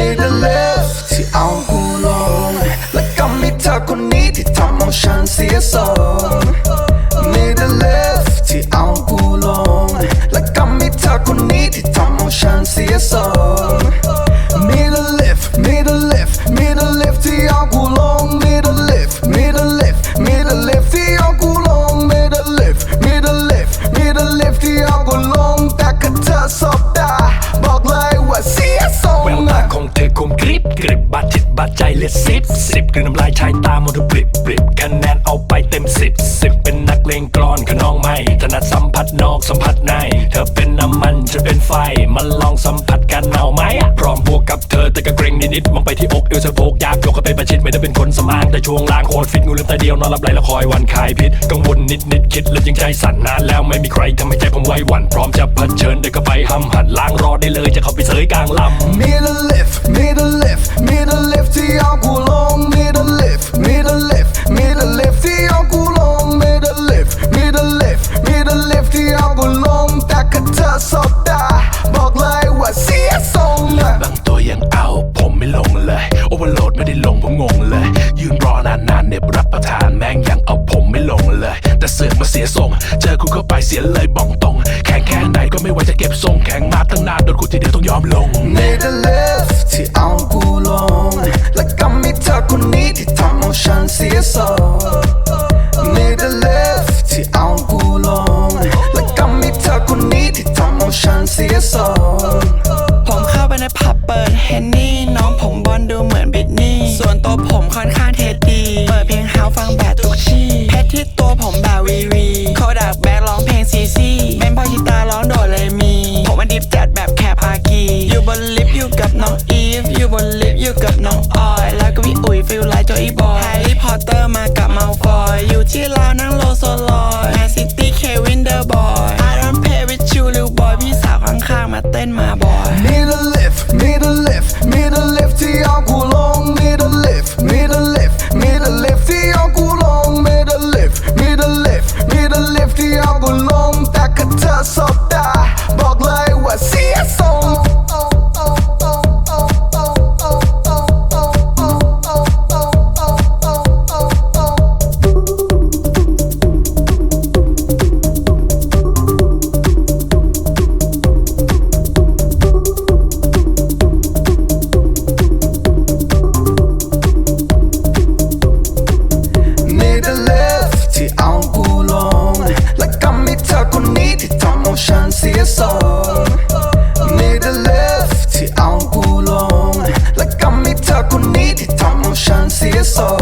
middle left ที่เอากูลง และก็มีเธอคนนี้ที่ทำเอาฉันเสียทรง middle left บาดใจเหลยสิบสิบกลืนน้ำลายชายตามองเธอบริบปริบคะแนนเอาไปเต็มสิบสิบเป็นนักเลงกรอนขนองไม่ถนัดสัมผัสนอกสัมผัสใน เธอเป็นน้ำมันจะเป็นไฟมาลองสัมผัสกันเอาไหมพร้อมบวกกับเธอแต่ก็เกรงนิดๆมองไปที่อกเอวสะโพกยากยกเข้าไปประชิดไม่ได้เป็นคนสมางแต่ช่วงล่างโคตรฟิตงูลืมตาเดียวนอนหลับไหลแล้วคอยวันคายพิษกังวลนิดนิดๆคิดแล้วยังใจสั่นนานแล้วไม่มีใครทำให้ใจผมไว้หวั่นพร้อมจะเผชิญเดี๋ยวก็ไปห้ำหันล้างรอได้เลยจะเข้าไปเสยกลางลำ แต่เสือกมาเสียทรง เจอคุณเข้าไปเสียเลยบ้องตรง แข็งแค่ไหนก็ไม่ว่าจะเก็บทรง แข็งมาตั้งนานโดนกูทีเดียวต้องยอมลง middle left ที่เอากูลง และก็มีเธอคนนี้ที่ทำเอาฉันเสียทรง middle left ที่เอากูลง และก็มีเธอคนนี้ที่ทำเอาฉันเสียทรงผมเข้าไปในผับเปิดเฮนนี่น้องผมบอลดูเหมือนบิทนี่ส่วนตัวผมค่อนข้างเทสดี เปิดเพลงเฮาฟังแบบทุกชี่เพชรที่ จอีบอยแฮร์รี่พอตเตอร์มากับมัลฟอย อยู่ที่ลาวนั่งโลโซลอยแมนซิตี้เควินเดอร์บอย I don't play with you ลิวบอยพี่สาวข้างๆมาเต้นมาบอย middle เสียทรงนี่เดลิฟที่เอากูลง และกำมีเธอคนนี้ที่ทำให้ฉันเสียทร